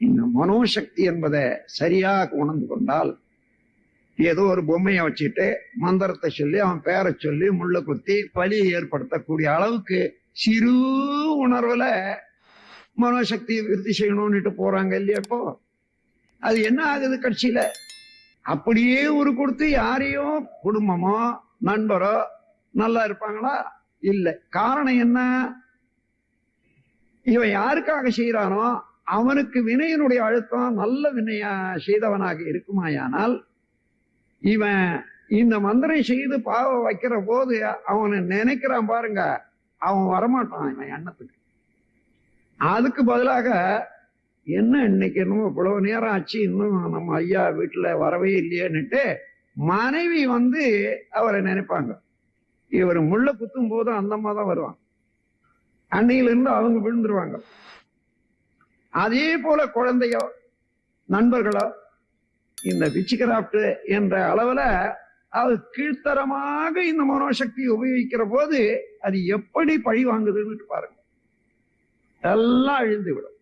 இந்த மனோசக்தி என்பதை சரியாக உணர்ந்து கொண்டால் ஏதோ ஒரு பொம்மையை வச்சுட்டு மந்திரத்தை சொல்லி அவன் பேரை சொல்லி முள்ள குத்தி பலியை ஏற்படுத்தக்கூடிய அளவுக்கு சிறு உணர்வுல மனோசக்தியை விருத்தி செய்யணும்னுட்டு போறாங்க இல்லையா இப்போ? அது என்ன ஆகுது கட்சியில? அப்படியே ஒரு கொடுத்து யாரையும் குடும்பமோ நண்பரோ நல்லா இருப்பாங்களா? இல்லை. காரணம் என்ன? இவன் யாருக்காக செய்யறானோ அவனுக்கு வினையினுடைய அழுத்தம் நல்ல வினையா செய்தவனாக இருக்குமாயானால் இவன் இந்த மந்திரம் செய்து பாவ வைக்கிற போது அவனை நினைக்கிறான் பாருங்க அவன் வரமாட்டான் இவன் எண்ணத்துக்கு. அதுக்கு பதிலாக என்ன இன்னைக்கு என்னமோ இவ்வளவு நேரம் ஆச்சு இன்னும் நம்ம ஐயா வீட்டுல வரவே இல்லையேன்னுட்டு மனைவி வந்து அவரை நினைப்பாங்க. இவர் முள்ள குத்தும் போது அந்த அம்மா தான் வருவாங்க அன்னையில இருந்து அவங்க விழுந்துருவாங்க. அதே போல குழந்தையோ நண்பர்களோ இந்த விச்சிகிராப்ட் என்ற அளவுல அது கீழ்த்தரமாக இந்த மனோசக்தியை உபயோகிக்கிற போது அது எப்படி பழி வாங்குதுன்னு பாருங்க. எல்லாம் அழிந்து விடும்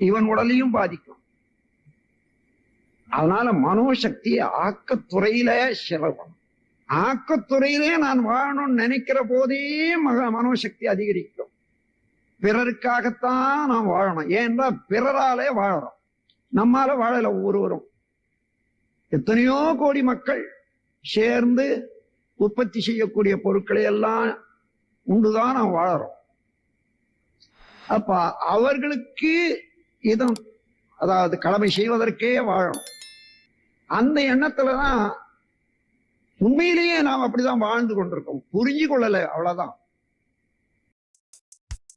இவன் உடலையும் பாதிக்கும். அதனால மனோசக்தி ஆக்கத்துறையில செலவணும் ஆக்கத்துறையிலே நான் வாழணும்னு நினைக்கிற போதே மக மனோசக்தி அதிகரிக்கும். பிறருக்காகத்தான் நாம் வாழணும். ஏன்னா பிறராலே வாழறோம். நம்மால வாழல ஒவ்வொருவரும் எத்தனையோ கோடி மக்கள் சேர்ந்து உற்பத்தி செய்யக்கூடிய பொருட்களை எல்லாம் உண்டுதான் நாம் வாழறோம். அப்ப அவர்களுக்கு இதம் அதாவது கடமை செய்வதற்கே வாழணும். அந்த எண்ணத்துலதான் உண்மையிலேயே நாம் அப்படிதான் வாழ்ந்து கொண்டிருக்கோம். புரிஞ்சு கொள்ளல அவ்வளவுதான்.